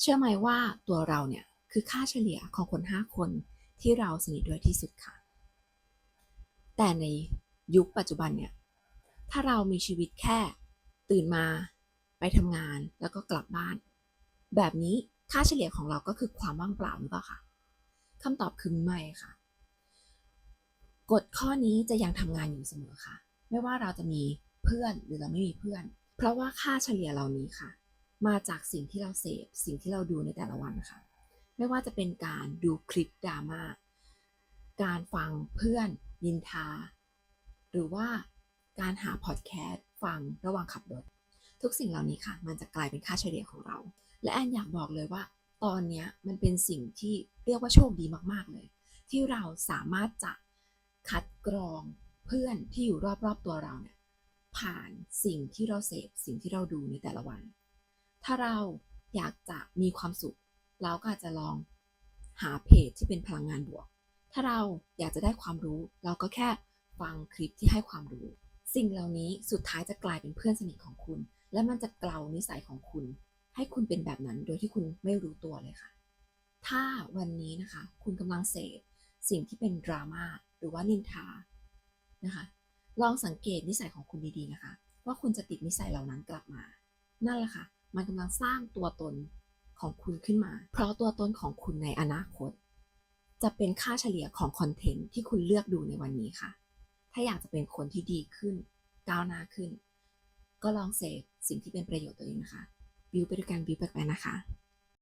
เชื่อไหมว่าตัวเราเนี่ยคือค่าเฉลี่ยของคน 5 คนที่เราสนิทด้วยที่สุดค่ะ แต่ในยุคปัจจุบันเนี่ย ถ้าเรามีชีวิตแค่ตื่นมาไปทำงานแล้วก็กลับบ้าน แบบนี้ค่าเฉลี่ยของเราก็คือความว่างเปล่าหรือเปล่าคะคำตอบคือไม่ค่ะ กฎข้อนี้จะยังทำงานอยู่เสมอค่ะ ไม่ว่าเราจะมีเพื่อนหรือเราไม่มีเพื่อน เพราะว่าค่าเฉลี่ยเหล่านี้ค่ะ มาจากสิ่งที่เราเสพสิ่งที่เราดูในแต่ละวันค่ะไม่ว่าจะเป็นการดูคลิปดราม่าการฟังเพื่อนยินทา หรือว่าการหาพอดแคสต์ฟังระหว่างขับรถ ทุกสิ่งเหล่านี้ค่ะ มันจะกลายเป็นค่าเฉลี่ยของเรา และแอนอยากบอกเลยว่า ตอนนี้มันเป็นสิ่งที่เรียกว่าโชคดีมากๆเลย ที่เราสามารถจะคัดกรองเพื่อนที่อยู่รอบๆตัวเราเนี่ยผ่านสิ่งที่เราเสพสิ่งที่เราดูในแต่ละวัน ถ้าเราอยากจะมีความสุข เราก็อาจจะลองหาเพจที่เป็นพลังงานบวก ถ้าเราอยากจะได้ความรู้ เราก็แค่ฟังคลิปที่ให้ความรู้ สิ่งเหล่านี้สุดท้ายจะกลายเป็นเพื่อนสนิทของคุณ และมันจะเกลานิสัยของคุณ ให้คุณเป็นแบบนั้นโดยที่คุณไม่รู้ตัวเลยค่ะ ถ้าวันนี้นะคะ คุณกำลังเสพสิ่งที่เป็นดราม่าหรือว่านินทานะคะลองสังเกตนิสัยของคุณดีๆนะคะ ว่าคุณจะติดนิสัยเหล่านั้นกลับมา นั่นแหละค่ะ มันกำลังสร้างตัวตนของคุณขึ้นมา เพราะตัวตนของคุณในอนาคต จะเป็นค่าเฉลี่ยของคอนเทนต์ที่คุณเลือกดูในวันนี้ค่ะ ถ้าอยากจะเป็นคนที่ดีขึ้น ก้าวหน้าขึ้น ก็ลองเสพสิ่งที่เป็นประโยชน์ตัวเองนะคะ บิวไปด้วยกันบิวไปไปนะคะ